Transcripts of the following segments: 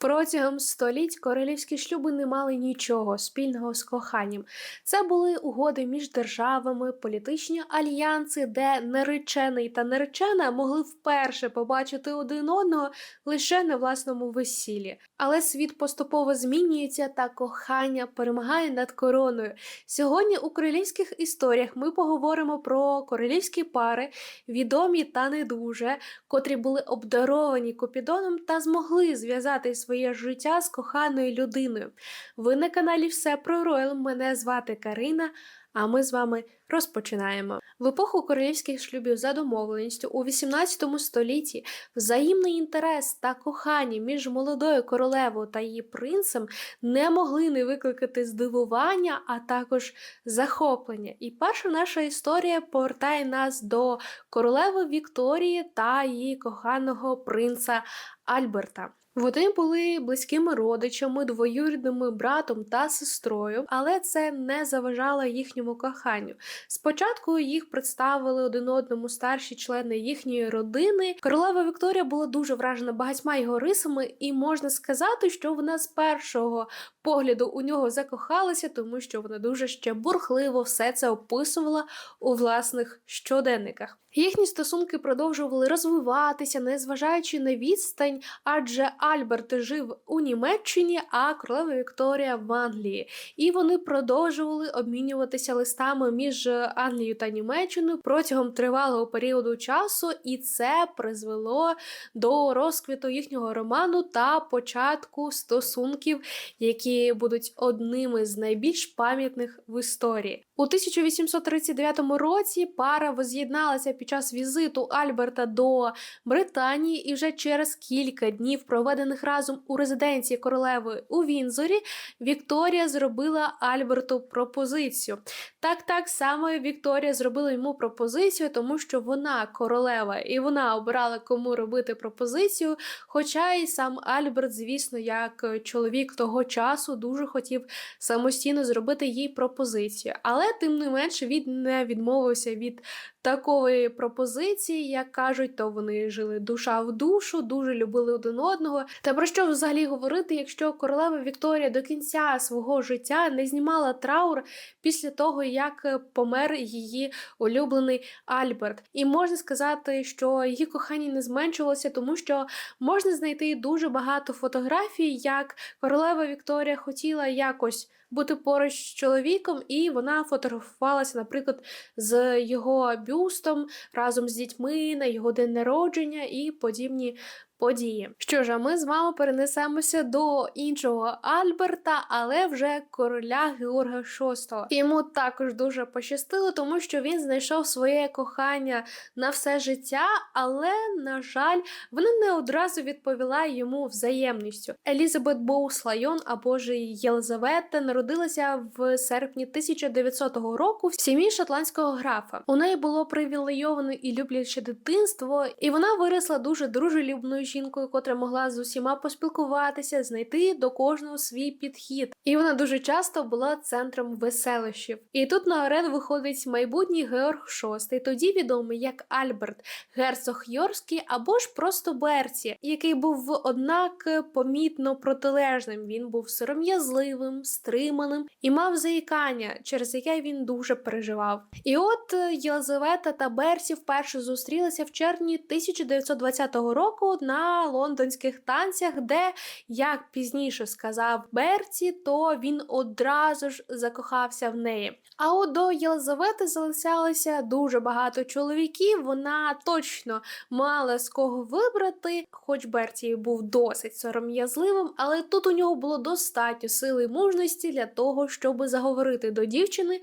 Протягом століть королівські шлюби не мали нічого спільного з коханням. Це були угоди між державами, політичні альянси, де наречений та наречена могли вперше побачити один одного лише на власному весіллі. Але світ поступово змінюється та кохання перемагає над короною. Сьогодні у королівських історіях ми поговоримо про королівські пари, відомі та не дуже, котрі були обдаровані Купідоном та змогли зв'язати своє життя з коханою людиною. Ви на каналі Все про Роял. Мене звати Карина. А ми з вами розпочинаємо. В епоху королівських шлюбів за домовленістю у 18 столітті взаємний інтерес та кохання між молодою королевою та її принцем не могли не викликати здивування, а також захоплення. І перша наша історія повертає нас до королеви Вікторії та її коханого принца Альберта. Вони були близькими родичами, двоюрідними братом та сестрою, але це не заважало їхньому коханню. Спочатку їх представили один одному старші члени їхньої родини. Королева Вікторія була дуже вражена багатьма його рисами, і можна сказати, що вона з першого погляду у нього закохалася, тому що вона дуже ще бурхливо все це описувала у власних щоденниках. Їхні стосунки продовжували розвиватися, незважаючи на відстань, адже Альберт жив у Німеччині, а королева Вікторія в Англії. І вони продовжували обмінюватися листами між Англією та Німеччиною протягом тривалого періоду часу, і це призвело до розквіту їхнього роману та початку стосунків, які будуть одними з найбільш пам'ятних в історії. У 1839 році пара воз'єдналася під час візиту Альберта до Британії, і вже через кілька днів, проведених разом у резиденції королеви у Вінзорі, Вікторія зробила Альберту пропозицію. Так, так саме Вікторія зробила йому пропозицію, тому що вона королева, і вона обирала кому робити пропозицію. Хоча і сам Альберт, звісно, як чоловік того часу, дуже хотів самостійно зробити їй пропозицію. Але тим не менше він не відмовився від такої пропозиції, як кажуть, то вони жили душа в душу, дуже любили один одного. Та про що взагалі говорити, якщо королева Вікторія до кінця свого життя не знімала траур після того, як помер її улюблений Альберт? І можна сказати, що її кохання не зменшувалося, тому що можна знайти дуже багато фотографій, як королева Вікторія хотіла якось бути поруч з чоловіком, і вона фотографувалася, наприклад, з його бюстом разом з дітьми на його день народження і подібні. Події. Що ж, а ми з вами перенесемося до іншого Альберта, але вже короля Георга VI. Йому також дуже пощастило, тому що він знайшов своє кохання на все життя, але, на жаль, вона не одразу відповіла йому взаємністю. Елізабет Боус Лайон або ж Єлизавета народилася в серпні 1900 року в сім'ї шотландського графа. У неї було привілейоване і любляче дитинство, і вона виросла дуже дружелюбною жінкою, котра могла з усіма поспілкуватися, знайти до кожного свій підхід. І вона дуже часто була центром веселощів. І тут на арену виходить майбутній Георг VI, тоді відомий як Альберт, герцог Йорський або ж просто Берці, який був однак помітно протилежним. Він був сором'язливим, стриманим і мав заїкання, через яке він дуже переживав. І от Єлизавета та Берці вперше зустрілися в червні 1920 року на лондонських танцях, де, як пізніше сказав Берці, то він одразу ж закохався в неї. А от до Єлизавети залишалося дуже багато чоловіків. Вона точно мала з кого вибрати, хоч Берті був досить сором'язливим, але тут у нього було достатньо сили і мужності для того, щоб заговорити до дівчини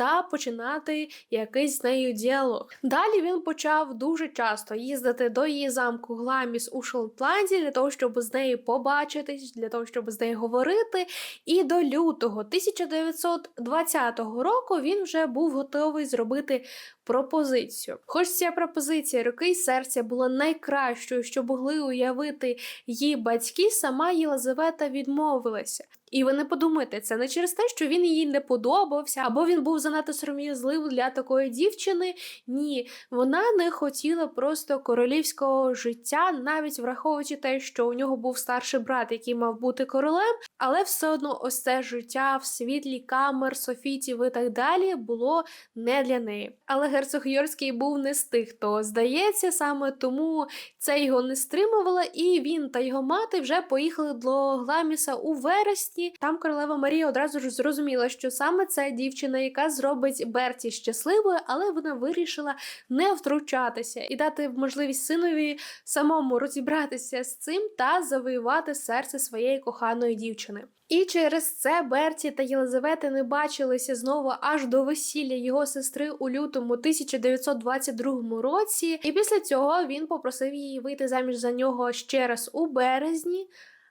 та починати якийсь з нею діалог. Далі він почав дуже часто їздити до її замку Гламіс у Шотландії для того, щоб з нею побачитись, для того, щоб з нею говорити. І до лютого 1920 року він вже був готовий зробити пропозицію. Хоч ця пропозиція руки й серця була найкращою, що могли уявити її батьки, сама Єлизавета відмовилася. І ви не подумайте, це не через те, що він їй не подобався, або він був занадто сором'язливий для такої дівчини. Ні, вона не хотіла просто королівського життя, навіть враховуючи те, що у нього був старший брат, який мав бути королем, але все одно ось це життя в світлі камер, софітів і так далі було не для неї. Але герцог Йорський був не з тих, хто здається, саме тому це його не стримувало, і він та його мати вже поїхали до Гламіса у вересні. Там королева Марія одразу ж зрозуміла, що саме це дівчина, яка зробить Берті щасливою, але вона вирішила не втручатися і дати можливість синові самому розібратися з цим та завоювати серце своєї коханої дівчини. І через це Берті та Єлизавета не бачилися знову аж до весілля його сестри у лютому 1922 році. І після цього він попросив її вийти заміж за нього ще раз у березні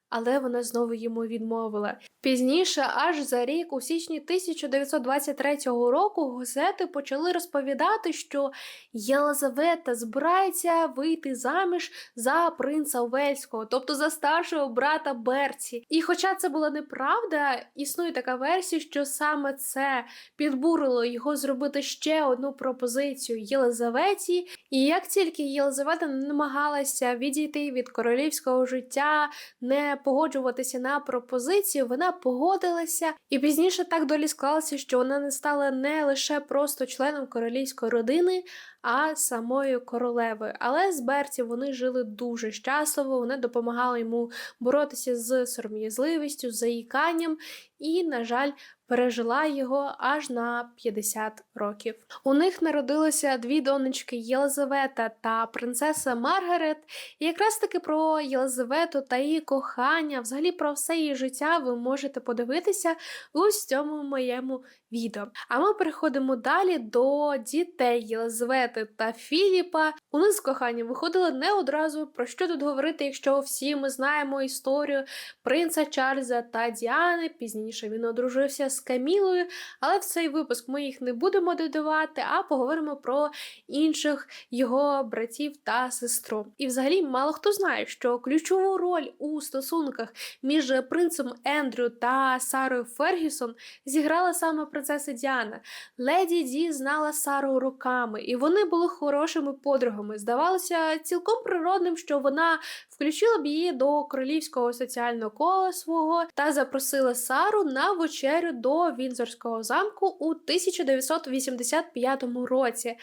але вона знову йому відмовила. Пізніше, аж за рік, у січні 1923 року, газети почали розповідати, що Єлизавета збирається вийти заміж за принца Увельського, тобто за старшого брата Берці. І хоча це була неправда, існує така версія, що саме це підбурило його зробити ще одну пропозицію Єлизаветі. І як тільки Єлизавета намагалася відійти від королівського життя, не погоджуватися на пропозицію, вона погодилася, і пізніше так долі склалася, що вона не стала не лише просто членом королівської родини, а самою королевою. Але з Берті вони жили дуже щасливо, вони допомагали йому боротися з сором'язливістю, з заїканням, і, на жаль, пережила його аж на 50 років. У них народилося дві донечки Єлизавета та принцеса Маргарет. І якраз таки про Єлизавету та її кохання, взагалі про все її життя, ви можете подивитися у цьому моєму відео. А ми переходимо далі до дітей Єлизавети та Філіпа. У них з коханням виходили не одразу. Про що тут говорити, якщо всі ми знаємо історію принца Чарльза та Діани. Пізніше він одружився з Камілою, але в цей випуск ми їх не будемо додавати, а поговоримо про інших його братів та сестру. І взагалі мало хто знає, що ключову роль у стосунках між принцем Ендрю та Сарою Фергюсон зіграла саме принцеса Діана. Леді Ді знала Сару роками, і вони були хорошими подругами. Здавалося цілком природним, що вона включила б її до королівського соціального кола свого та запросила Сару на вечерю до Вінзорського замку у 1985 році.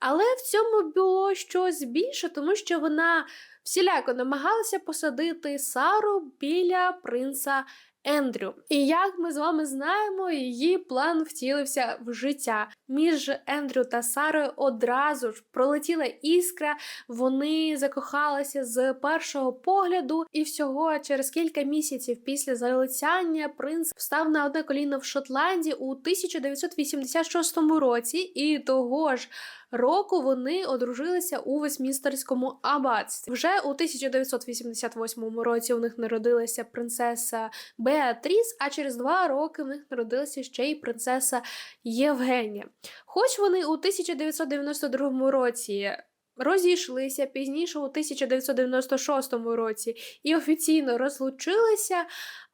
Але в цьому було щось більше, тому що вона всіляко намагалася посадити Сару біля принца Ендрю. І як ми з вами знаємо, її план втілився в життя. Між Ендрю та Сарою одразу ж пролетіла іскра, вони закохалися з першого погляду, і всього через кілька місяців після залицяння принц встав на одне коліно в Шотландії у 1986 році, і того ж року вони одружилися у Вестмінстерському аббатстві. Вже у 1988 році у них народилася принцеса Беатріс, а через два роки в них народилася ще й принцеса Євгенія. Хоч вони у 1992 році. Розійшлися пізніше у 1996 році і офіційно розлучилися,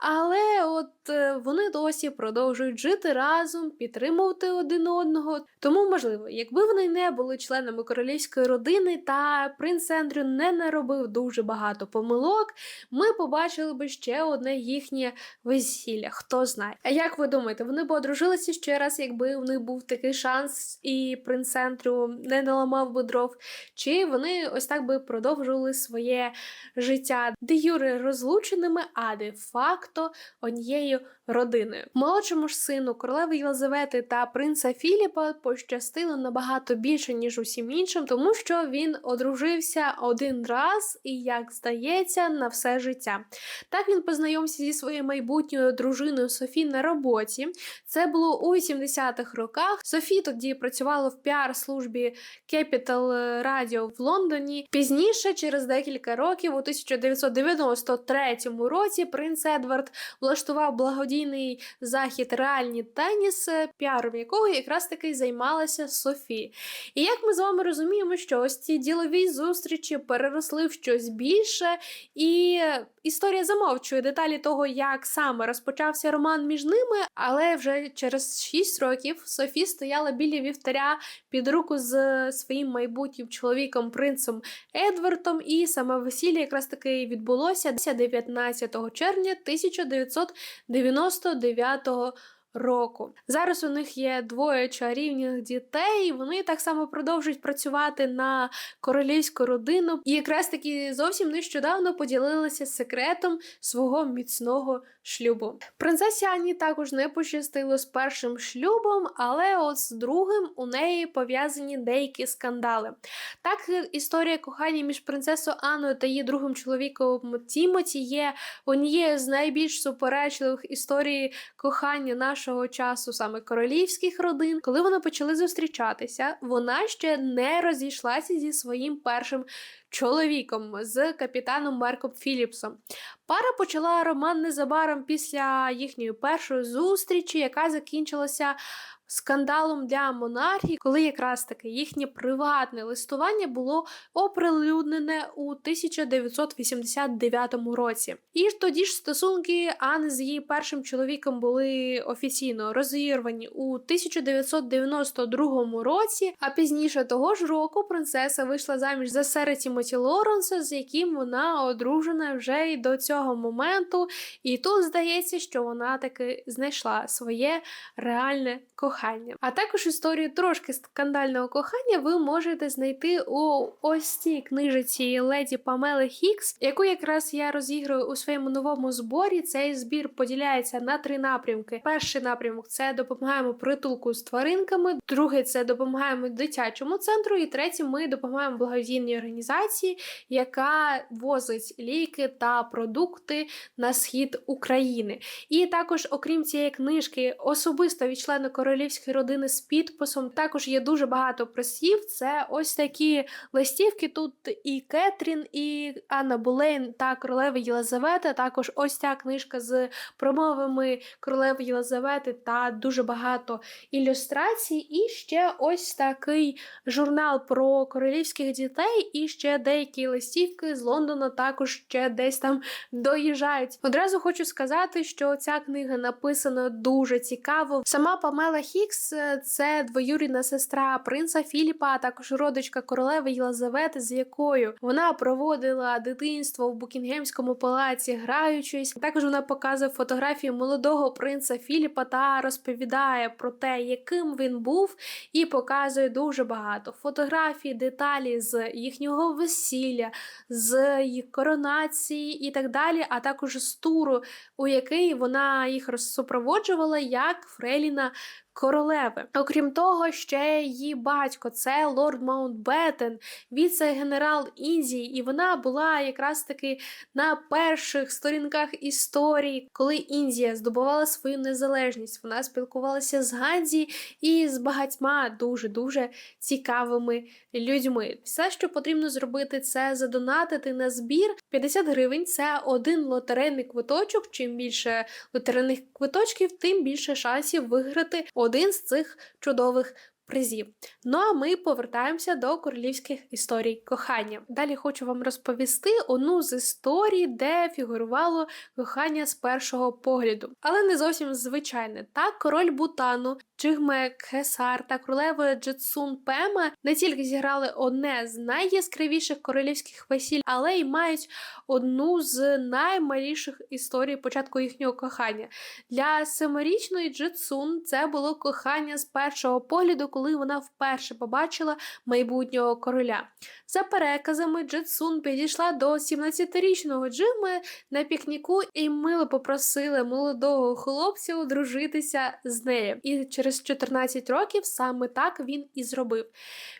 але от е, вони досі продовжують жити разом, підтримувати один одного. Тому, можливо, якби вони не були членами королівської родини, та принц Ендрю не наробив дуже багато помилок, ми побачили би ще одне їхнє весілля. Хто знає. А як ви думаєте, вони б одружилися ще раз, якби у них був такий шанс, і принц Ендрю не наламав би дров? Чи вони ось так би продовжували своє життя де юри розлученими, а де факт? Факто однією родиною. Молодшому ж сину королеви Єлизавети та принца Філіпа пощастило набагато більше, ніж усім іншим, тому що він одружився один раз і, як здається, на все життя. Так він познайомився зі своєю майбутньою дружиною Софі на роботі. Це було у 80-х роках. Софі тоді працювала в піар-службі Capital Radio в Лондоні. Пізніше, через декілька років, у 1993 році, принц Едвард влаштував благодійний захід реальні теніс, піаром якого якраз таки займалася Софі. І як ми з вами розуміємо, що ось ці ділові зустрічі переросли в щось більше, і історія замовчує деталі того, як саме розпочався роман між ними, але вже через 6 років Софі стояла біля вівтаря під руку з своїм майбутнім чоловіком принцем Едвардом, і саме весілля якраз таки відбулося 19 червня 1999 року. Зараз у них є двоє чарівних дітей. Вони так само продовжують працювати на королівську родину, і якраз таки зовсім нещодавно поділилися секретом свого міцного шлюбу. Принцесі Ані також не пощастило з першим шлюбом, але от з другим у неї пов'язані деякі скандали. Так, історія кохання між принцесою Анною та її другим чоловіком Тімоті є однією з найбільш суперечливих історій кохання нашого часу, саме королівських родин. Коли вони почали зустрічатися, вона ще не розійшлася зі своїм першим чоловіком з капітаном Марком Філіпсом. Пара почала роман незабаром після їхньої першої зустрічі, яка закінчилася скандалом для монархії, коли якраз таки їхнє приватне листування було оприлюднене у 1989 році. І тоді ж стосунки Анни з її першим чоловіком були офіційно розірвані у 1992 році, а пізніше того ж року принцеса вийшла заміж за сера Тімоті Лоренса, з яким вона одружена вже й до цього моменту. І тут здається, що вона таки знайшла своє реальне кохання. А також історію трошки скандального кохання ви можете знайти у ось цій книжиці леді Памели Хікс, яку якраз я розіграю у своєму новому зборі. Цей збір поділяється на три напрямки. Перший напрямок це допомагаємо притулку з тваринками, другий це допомагаємо дитячому центру, і третій ми допомагаємо благодійній організації, яка возить ліки та продукти на схід України. І також, окрім цієї книжки, особисто від члена королівської родини з підписом, також є дуже багато пресів. Це ось такі листівки. Тут і Кетрін, і Анна Булейн та королева Єлизавета. Також ось ця книжка з промовами королеви Єлизавети та дуже багато ілюстрацій. І ще ось такий журнал про королівських дітей, і ще деякі листівки з Лондона також ще десь там доїжджають. Одразу хочу сказати, що ця книга написана дуже цікаво. Сама Памела Хікс це двоюрідна сестра принца Філіпа, а також родичка королеви Єлизавети, з якою вона проводила дитинство в Букінгемському палаці, граючись. Також вона показує фотографії молодого принца Філіпа та розповідає про те, яким він був, і показує дуже багато фотографій, деталі з їхнього весілля, з їх коронації і так далі, а також з туру, у який вона їх розсупроводжувала як Фреліна королеви. Окрім того, ще її батько це лорд Маунтбеттен, віце-генерал Індії, і вона була якраз таки на перших сторінках історії, коли Індія здобувала свою незалежність. Вона спілкувалася з Ганзі і з багатьма дуже дуже цікавими людьми. Все, що потрібно зробити, це задонатити на збір. 50 гривень це один лотерейний квиточок. Чим більше лотерейних квиточків, тим більше шансів виграти один з цих чудових призів. Ну а ми повертаємося до королівських історій кохання. Далі хочу вам розповісти одну з історій, де фігурувало кохання з першого погляду, але не зовсім звичайне. Так, король Бутану, Джигме Кесар та королева Джетсун Пема не тільки зіграли одне з найяскравіших королівських весіль, але й мають одну з наймаліших історій початку їхнього кохання. Для семирічної Джетсун це було кохання з першого погляду, коли вона вперше побачила майбутнього короля. За переказами, Джетсун підійшла до 17-річного Джиме на пікніку і мило попросила молодого хлопця одружитися з нею. І через через 14 років саме так він і зробив.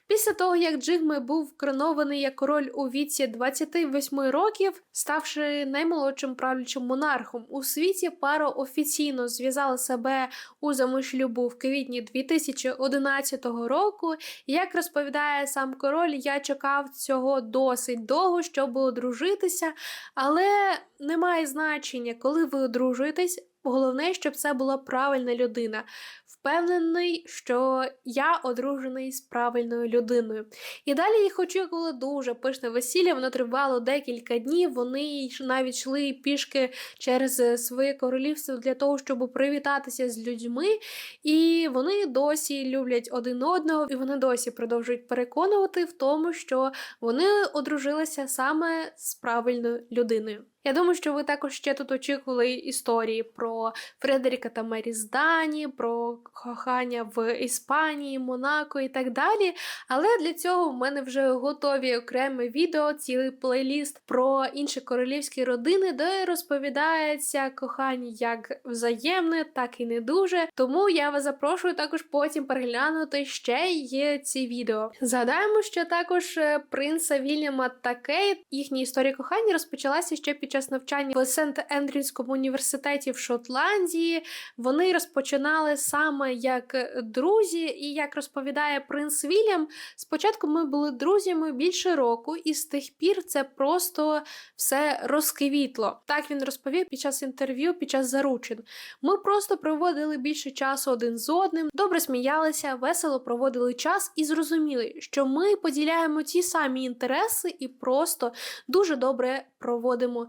Після того, як Джигме був коронований як король у віці 28 років, ставши наймолодшим правлячим монархом у світі, пара офіційно зв'язала себе узами шлюбу в квітні 2011 року. Як розповідає сам король, я чекав цього досить довго, щоб одружитися, але немає значення, коли ви одружуєтесь. Головне, щоб це була правильна людина. Впевнений, що я одружений з правильною людиною. І далі їх очікувало дуже пишне весілля. Воно тривало декілька днів. Вони навіть йшли пішки через своє королівство для того, щоб привітатися з людьми. І вони досі люблять один одного, і вони досі продовжують переконувати в тому, що вони одружилися саме з правильною людиною. Я думаю, що ви також ще тут очікували історії про Фредеріка та Мері з про кохання в Іспанії, Монако і так далі. Але для цього в мене вже готові окреме відео, цілий плейліст про інші королівські родини, де розповідається кохання як взаємне, так і не дуже. Тому я вас запрошую також потім переглянути ще є ці відео. Згадаємо, що також е, принца Вільяма та Кейт, їхня історія кохання розпочалася ще під час навчання в Сент Ендрюському університеті в Шотландії. Вони розпочинали саме як друзі, і як розповідає принц Вільям, спочатку ми були друзями більше року, і з тих пір це просто все розквітло. Так він розповів під час інтерв'ю, під час заручин. Ми просто проводили більше часу один з одним, добре сміялися, весело проводили час і зрозуміли, що ми поділяємо ті самі інтереси і просто дуже добре проводимо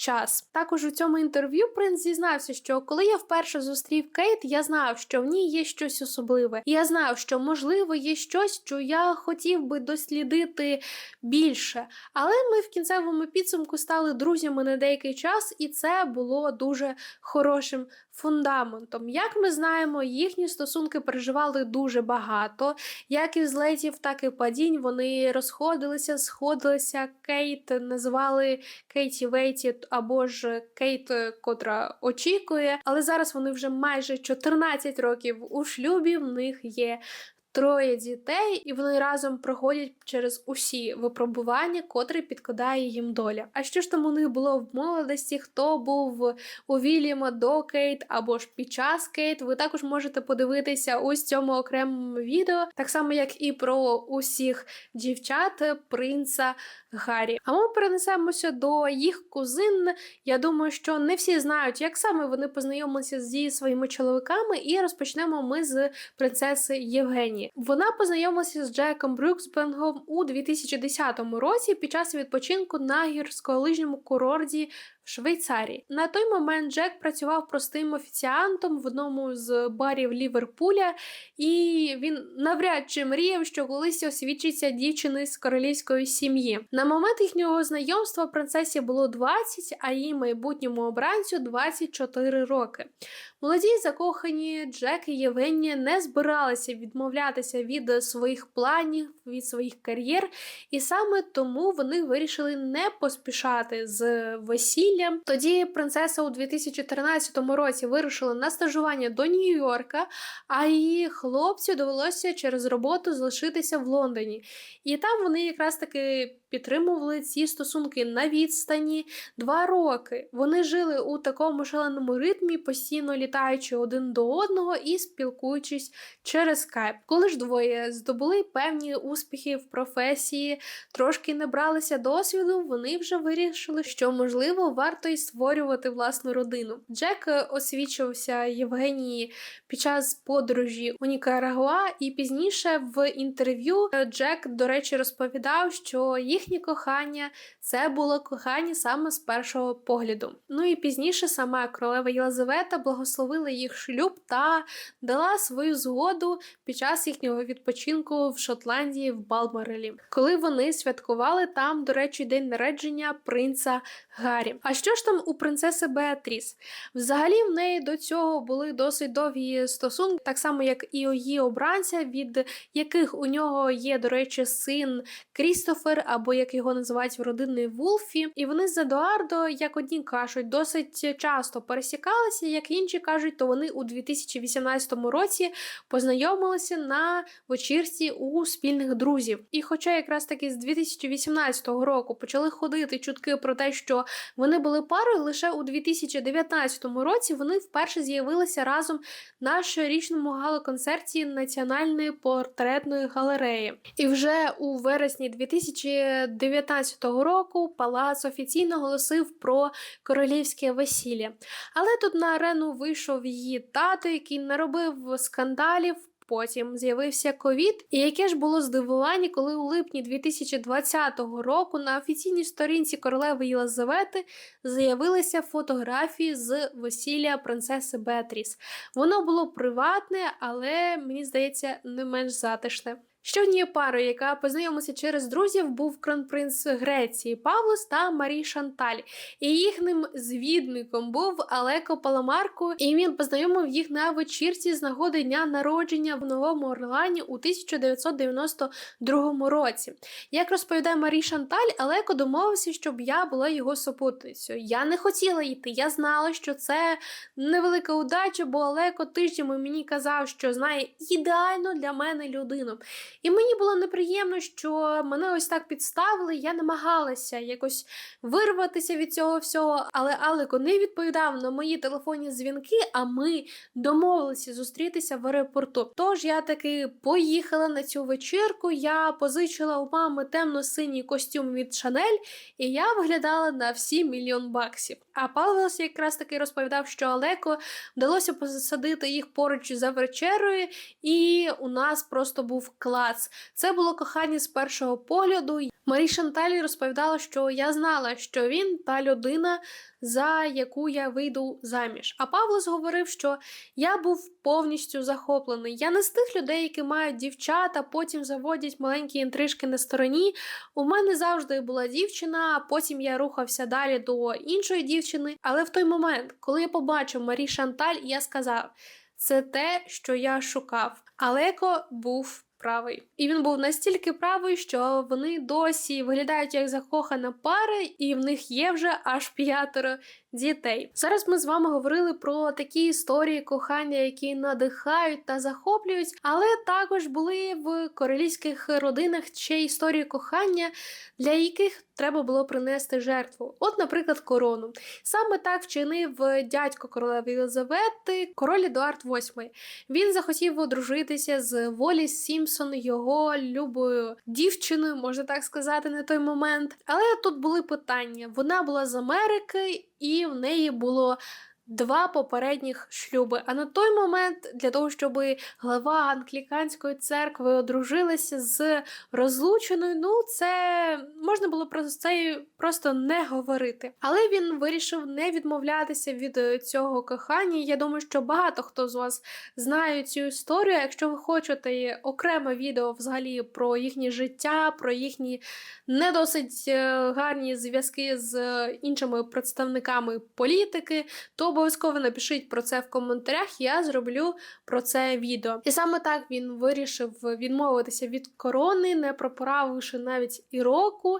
час. Також у цьому інтерв'ю принц зізнався, що коли я вперше зустрів Кейт, я знав, що в ній є щось особливе. І я знав, що можливо є щось, що я хотів би дослідити більше. Але ми в кінцевому підсумку стали друзями на деякий час, і це було дуже хорошим фундаментом. Як ми знаємо, їхні стосунки переживали дуже багато, як і взлетів, так і падінь. Вони розходилися, сходилися. Кейт називали Кейті Вейті або ж Кейт, котра очікує. Але зараз вони вже майже 14 років у шлюбі. В них є троє дітей, і вони разом проходять через усі випробування, котрі підкладає їм доля. А що ж там у них було в молодості? Хто був у Вільяма до Кейт або ж під час Кейт? Ви також можете подивитися ось цьому окремому відео, так само як і про усіх дівчат принца Гаррі. А ми перенесемося до їх кузин. Я думаю, що не всі знають, як саме вони познайомилися зі своїми чоловіками, і розпочнемо ми з принцеси Євгенії. Вона познайомилася з Джеком Брюксбенгом у 2010 році під час відпочинку на гірськолижньому курорті Швейцарії. На той момент Джек працював простим офіціантом в одному з барів Ліверпуля, і він навряд чи мріяв, що колись освічиться дівчини з королівської сім'ї. На момент їхнього знайомства принцесі було 20, а її майбутньому обранцю 24 роки. Молоді закохані Джек і Євгенія не збиралися відмовлятися від своїх планів, від своїх кар'єр, і саме тому вони вирішили не поспішати з весіллям. Тоді принцеса у 2013 році вирушила на стажування до Нью-Йорка, а її хлопцю довелося через роботу залишитися в Лондоні. І там вони якраз таки підтримували ці стосунки на відстані два роки. Вони жили у такому шаленому ритмі, постійно літаючи один до одного і спілкуючись через скайп. Коли ж двоє здобули певні успіхи в професії, трошки набралися досвіду, вони вже вирішили, що можливо варто й створювати власну родину. Джек е, освічився Євгенії під час подорожі у Нікарагуа, і пізніше в інтерв'ю е, Джек, до речі, розповідав, що їхнє кохання це було кохання саме з першого погляду. Ну і пізніше сама королева Єлизавета благословила їх шлюб та дала свою згоду під час їхнього відпочинку в Шотландії в Балморелі, коли вони святкували там, до речі, день народження принца Гаррі. А що ж там у принцеси Беатріс? Взагалі в неї до цього були досить довгі стосунки, так само як і у її обранця, від яких у нього є, до речі, син Крістофер або як його називають в родинний Вулфі. І вони з Едуардо, як одні кажуть, досить часто пересікалися, як інші кажуть, то вони у 2018 році познайомилися на вечірці у спільних друзів. І хоча якраз таки з 2018 року почали ходити чутки про те, що вони були парою, лише у 2019 році вони вперше з'явилися разом на щорічному галоконцерті Національної портретної галереї. І вже у вересні 2019 року Палац офіційно оголосив про королівське весілля. Але тут на арену вийшов її тато, який наробив скандалів. Потім з'явився ковід, і яке ж було здивування, коли у липні 2020 року на офіційній сторінці королеви Єлизавети з'явилися фотографії з весілля принцеси Бетріс. Воно було приватне, але мені здається не менш затишне. Ще однією парою, яка познайомилася через друзів, був кронпринц Греції Павлос та Марій Шанталь. І їхнім звідником був Алеко Паламарко, і він познайомив їх на вечірці з нагоди дня народження в Новому Орлеані у 1992 році. Як розповідає Марій Шанталь, Алеко домовився, щоб я була його супутницею. Я не хотіла йти. Я знала, що це невелика удача, бо Алеко тижнями мені казав, що знає ідеально для мене людину. І мені було неприємно, що мене ось так підставили. Я намагалася якось вирватися від цього всього, але Алеко не відповідав на мої телефонні дзвінки, а ми домовилися зустрітися в аеропорту. Тож я таки поїхала на цю вечірку. Я позичила у мами темно-синій костюм від Шанель, і я виглядала на всі мільйон баксів. А Павлос якраз таки розповідав, що Алеко вдалося посадити їх поруч за вечерою, і у нас просто був клац. Це було кохання з першого погляду. Марі Шанталі розповідала, що я знала, що він та людина, за яку я вийду заміж. А Павлос говорив, що я був повністю захоплений. Я не з тих людей, які мають дівчата, потім заводять маленькі інтрижки на стороні. У мене завжди була дівчина, а потім я рухався далі до іншої дівчини. Але в той момент, коли я побачив Марі Шанталь, я сказав: це те, що я шукав. Алеко був правий. І він був настільки правий, що вони досі виглядають як закохана пара, і в них є вже аж п'ятеро дітей. Зараз ми з вами говорили про такі історії кохання, які надихають та захоплюють, але також були в королівських родинах ще історії кохання, для яких треба було принести жертву. От, наприклад, корону. Саме так вчинив дядько королеви Єлизавети, король Едуард VIII. Він захотів одружитися з Волі Сімпсон, його любою дівчиною, можна так сказати, на той момент. Але тут були питання: вона була з Америки, і в неї було. Два попередніх шлюби. А на той момент, для того, щоб глава англіканської церкви одружилася з розлученою, ну це можна було про це просто не говорити. Але він вирішив не відмовлятися від цього кохання. Я думаю, що багато хто з вас знає цю історію. Якщо ви хочете окреме відео взагалі про їхнє життя, про їхні не досить е, гарні зв'язки з іншими представниками політики, то обов'язково напишіть про це в коментарях, я зроблю про це відео. І саме так він вирішив відмовитися від корони, не пропоравивши навіть і року,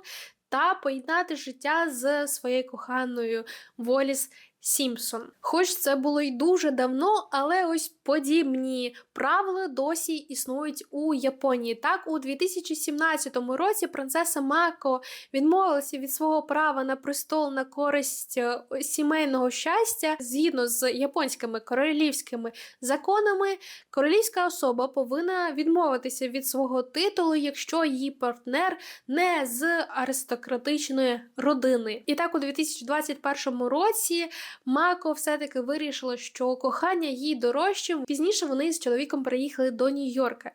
та поєднати життя з своєю коханою Воліс Сімпсон. Хоч це було й дуже давно, але ось подібні правила досі існують у Японії. Так, у 2017 році принцеса Мако відмовилася від свого права на престол на користь е, сімейного щастя. Згідно з японськими королівськими законами, королівська особа повинна відмовитися від свого титулу, якщо її партнер не з аристократичної родини. І так, у 2021 році. Мако все-таки вирішила, що кохання їй дорожче. Пізніше вони з чоловіком приїхали до Нью-Йорка.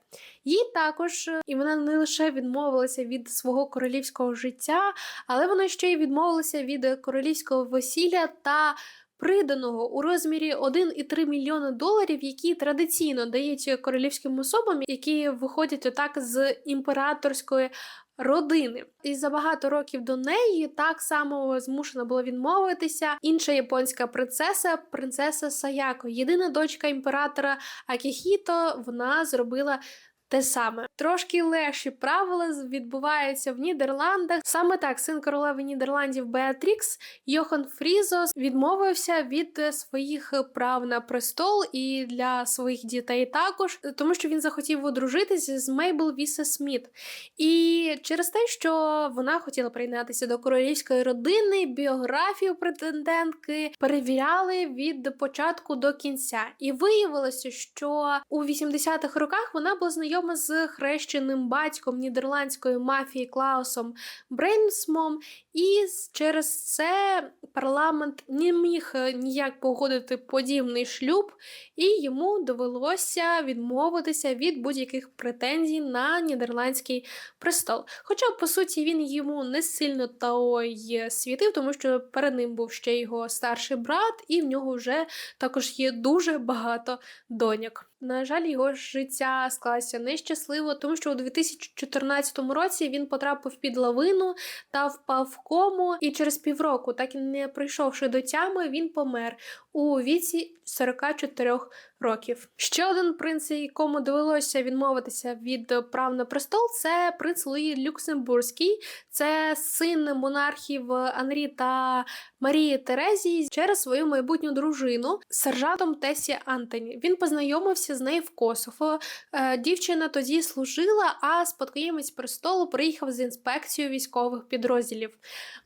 Їй також, і вона не лише відмовилася від свого королівського життя, але вона ще й відмовилася від королівського весілля та. Приданого у розмірі 1,3 мільйона доларів, які традиційно дають королівським особам, які виходять отак з імператорської родини. І за багато років до неї так само змушена була відмовитися інша японська принцеса, принцеса Саяко. Єдина дочка імператора Акіхіто, вона зробила те саме. трошки легші правила відбуваються в Нідерландах. Саме так, син королеви Нідерландів Беатрікс Йохан Фрізо відмовився від е, своїх прав на престол і для своїх дітей також, тому що він захотів одружитися з Мейбл Вісе Сміт. І через те, що вона хотіла приєднатися до королівської родини, біографію претендентки перевіряли від початку до кінця. І виявилося, що у 80-х роках вона була знайома з хрещеним батьком нідерландської мафії Клаусом Брейнсмом, і через це парламент не міг е, ніяк погодити подібний шлюб, і йому довелося відмовитися від будь-яких претензій на нідерландський престол. Хоча, по суті, він йому не сильно той світив, тому що перед ним був ще його старший брат, і в нього вже також є дуже багато доньок. На жаль, його життя склалося нещасливо, тому що у 2014 році він потрапив під лавину та впав в кому, і через півроку, так і не прийшовши до тями, він помер у віці 44 років. Ще один принц, якому довелося відмовитися від прав на престол, це принц Луї Люксембурзький. Це син монархів Анрі та Марії Терезії через свою майбутню дружину сержантом Тесі Антоні. Він познайомився з нею в Косово. Е, Дівчина тоді служила, а спадкоємець престолу приїхав з інспекцією військових підрозділів.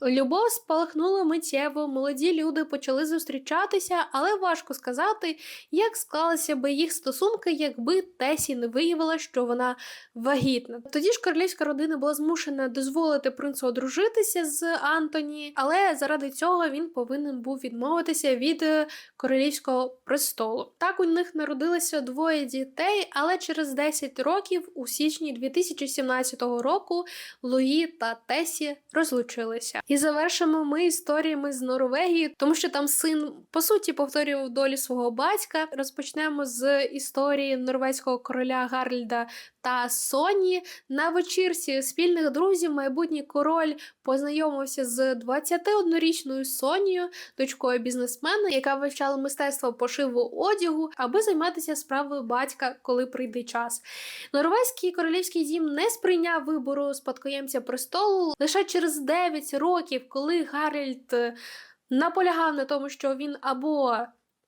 Любов спалахнула миттєво, молоді люди почали зустрічатися, але важко сказати, як склалися би їх стосунки, якби Тесі не виявила, що вона вагітна. Тоді ж королівська родина була змушена дозволити принцу одружитися з Антоні, але заради цього він повинен був відмовитися від е, королівського престолу. Так у них народилося двоє дітей, але через 10 років, у січні 2017 року, Луї та Тесі розлучилися. І завершимо ми історіями з Норвегії, тому що там син по суті повторював долі свого батька. Розпочнемо з історії норвезького короля Гарльда та Соні. На вечірці спільних друзів майбутній король познайомився з 21-річною Сонією, дочкою бізнесмена, яка вивчала мистецтво пошиву одягу, аби займатися справою батька, коли прийде час. Норвезький королівський дім не сприйняв вибору спадкоємця престолу лише через 9 років, коли Гарольд е, наполягав на тому, що він або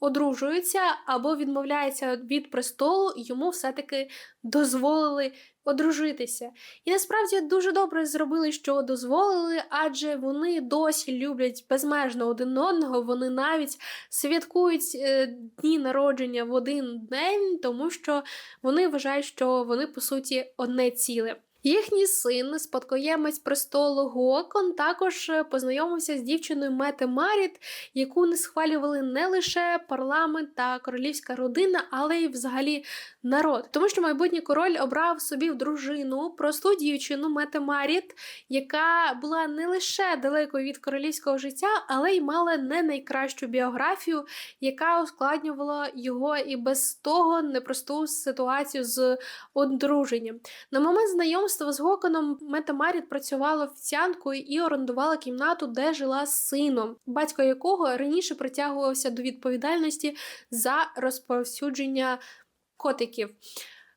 одружується, або відмовляється від престолу, йому все-таки дозволили одружитися. І насправді дуже добре зробили, що дозволили, адже вони досі люблять безмежно один одного. Вони навіть святкують е, дні народження в один день, тому що вони вважають, що вони по суті одне ціле. Їхній син, спадкоємець престолу Гокон, також е, познайомився з дівчиною Мети Маріт, яку не схвалювали не лише парламент та королівська родина, але й взагалі народ. Тому що майбутній король обрав собі в дружину просту дівчину Мети Маріт, яка була не лише далекою від королівського життя, але й мала не найкращу біографію, яка ускладнювала його і без того непросту ситуацію з одруженням. На момент знайомства з Гоконом Мета Маріт працювала офіціанткою і орендувала кімнату, де жила з сином, батько якого раніше притягувався до відповідальності за розповсюдження котиків.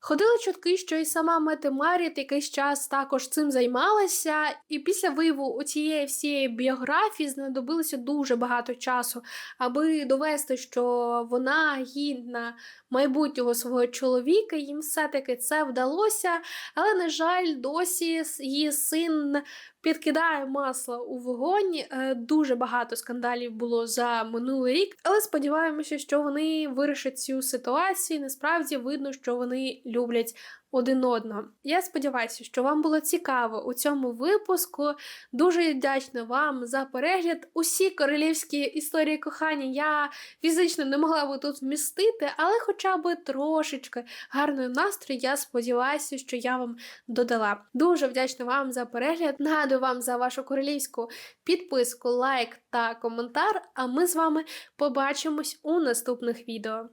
Ходили чутки, що і сама Мети Маріт якийсь час також цим займалася, і після вияву у цієї всієї біографії знадобилося дуже багато часу, аби довести, що вона гідна майбутнього свого чоловіка. Їм все-таки це вдалося, але, на жаль, досі її син підкидає масло у вогонь. Е, Дуже багато скандалів було за минулий рік, але сподіваємося, що вони вирішать цю ситуацію. Насправді видно, що вони люблять один одного. Я сподіваюся, що вам було цікаво у цьому випуску. Дуже вдячна вам за перегляд. Усі королівські історії кохання я фізично не могла би тут вмістити, але хоча б трошечки гарної настрою, я сподіваюся, що я вам додала. Дуже вдячна вам за перегляд. Нагадую вам за вашу королівську підписку, лайк та коментар. А ми з вами побачимось у наступних відео.